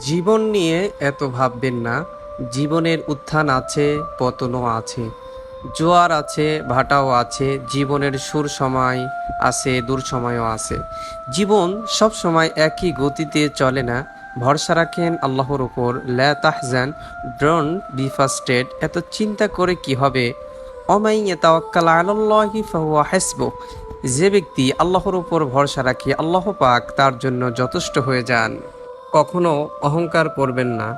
জীবন নিয়ে এত ভাববেন না। জীবনের উত্থান আছে, পতনও আছে। জোয়ার আছে, ভাটাও আছে, জীবনের সুর সময় আছে, দূর সময়ও আছে। জীবন সব সময় একই গতিতে চলে না। ভরসা রাখেন আল্লাহর উপর। লা তাহজান ড্রোন বি ফাস্টেড এত চিন্তা করে কি হবে? যে ব্যক্তি আল্লাহর উপর ভরসা রাখে, আল্লাহ পাক তার জন্য যথেষ্ট হয়ে যান। কখনো অহংকার করবেন না।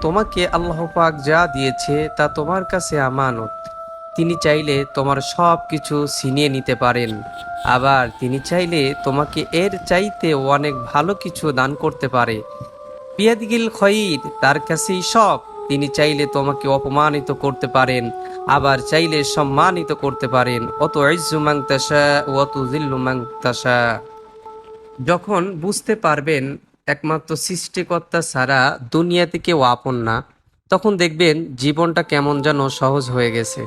তোমাকে আল্লাহ পাক যা দিয়েছে তা তোমার কাছে আমানত। তিনি চাইলে তোমার সব কিছু ছিনিয়ে নিতে পারেন। আবার তিনি চাইলে তোমাকে এর চাইতে অনেক ভালো কিছু দান করতে পারে। পিয়াদিগিল খয়ির তার কাছেই সব। তিনি চাইলে তোমাকে অপমানিত করতে পারেন, আবার চাইলে সম্মানিত করতে পারেন। অত ইজ্জু মাংতাসা অত জিল্লু মাংতাসা যখন বুঝতে পারবেন একমাত্র সৃষ্টিকর্তা ছাড়া দুনিয়াতে কেউ আপন না। তখন দেখবেন জীবনটা কেমন যেন সহজ হয়ে গেছে।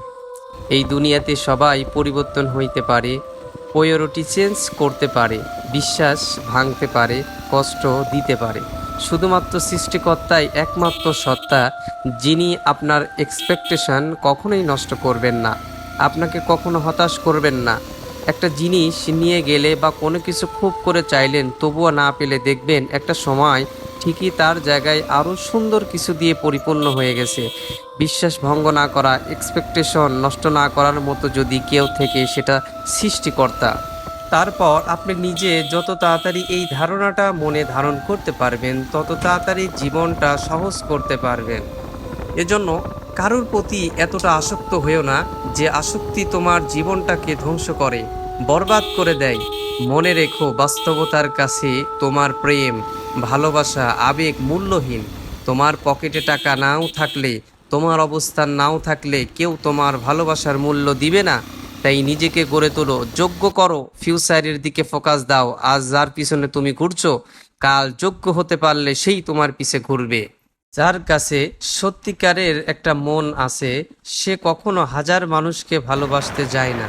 এই দুনিয়াতে সবাই পরিবর্তন হইতে পারে প্রায়োরিটি চেঞ্জ করতে পারে, বিশ্বাস ভাঙতে পারে, কষ্ট দিতে পারে। শুধুমাত্র সৃষ্টিকর্তাই একমাত্র সত্তা, যিনি আপনার এক্সপেকটেশন কখনোই নষ্ট করবেন না। আপনাকে কখনো হতাশ করবেন না। একটা জিনিস নিয়ে গেলে বা কোনো কিছু খুব করে চাইলেন, তবুও না পেলে দেখবেন একটা সময় ঠিকই তার জায়গায় আরও সুন্দর কিছু দিয়ে পরিপূর্ণ হয়ে গেছে। বিশ্বাস ভঙ্গ না করা এক্সপেকটেশন নষ্ট না করার মতো যদি কেউ থেকে সেটা সৃষ্টিকর্তা। তারপর আপনি নিজে যত তাড়াতাড়ি এই ধারণাটা মনে ধারণ করতে পারবেন, তত তাড়াতাড়ি জীবনটা সহজ করতে পারবেন। এজন্য কারোর প্রতি এতটা আসক্ত হয়েও না যে আসক্তি তোমার জীবনটাকে ধ্বংস করে, বরবাদ করে দেয়। মনে রেখো, বাস্তবতার কাছে তোমার প্রেম, ভালোবাসা, আবেগ মূল্যহীন। তোমার পকেটে টাকা নাও থাকলে, তোমার অবস্থান নাও থাকলে কেউ তোমার ভালোবাসার মূল্য দিবে না। তাই নিজেকে গড়ে তোলো, যোগ্য করো, ফিউচারের দিকে ফোকাস দাও, আজ যার পিছনে তুমি ঘুরছো, কাল যোগ্য হতে পারলে সেই তোমার পিছে ঘুরবে। যার কাছে সত্যিকারের একটা মন আছে, সে কখনো হাজার মানুষকে ভালোবাসতে যায় না।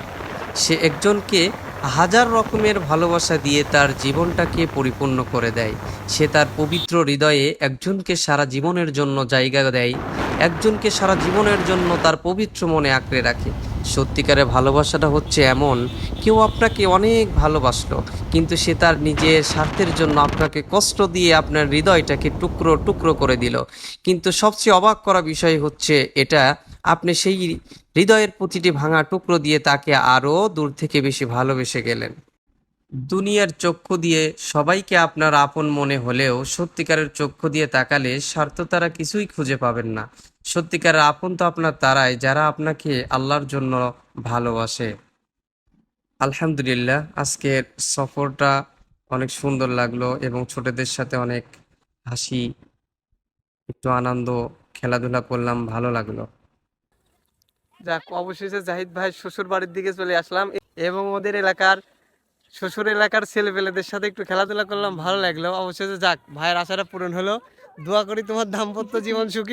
সে একজনকে হাজার রকমের ভালোবাসা দিয়ে তার জীবনটাকে পরিপূর্ণ করে দেয়। সে তার পবিত্র হৃদয়ে একজনকে সারা জীবনের জন্য জায়গা দেয়, একজনকে সারা জীবনের জন্য তার পবিত্র মনে আঁকড়ে রাখে। সত্যিকারের ভালোবাসাটা হচ্ছে এমন, কেউ আপনাকে অনেক ভালোবাসলো, কিন্তু সে তার নিজের স্বার্থের জন্য আপনাকে কষ্ট দিয়ে আপনার হৃদয়টাকে টুকরো টুকরো করে দিল। কিন্তু সবচেয়ে অবাক করা বিষয় হচ্ছে এটা, আপনি সেই হৃদয়ের প্রতিটি ভাঙা টুকরো দিয়ে তাকে আরও দূর থেকে বেশি ভালোবেসে গেলেন। দুনিয়ার চক্ষু দিয়ে সবাইকে আপনার আপন মনে হলেও সত্যিকারের চক্ষু দিয়ে তাকালে স্বার্থ তারা কিছুই খুঁজে পাবেন না। সত্যিকারের আপন তো আপনার তারাই, যারা আপনাকে আল্লাহর জন্য ভালোবাসে। আলহামদুলিল্লাহ, আজকের সফরটা অনেক সুন্দর লাগল এবং ছোটদের সাথে অনেক হাসি, একটু আনন্দ, খেলাধুলা করলাম, ভালো লাগল। যাক, অবশেষে জাহিদ ভাই শ্বশুর বাড়ির দিকে চলে আসলাম এবং ওদের এলাকার শ্বশুর এলাকার ছেলেপেলেদের সাথে একটু খেলাধুলা করলাম, ভালো লাগল। অবশেষে যাক, ভাইয়ের আশাটা পূরণ হলো। দোয়া করি তোমার দাম্পত্য জীবন সুখী।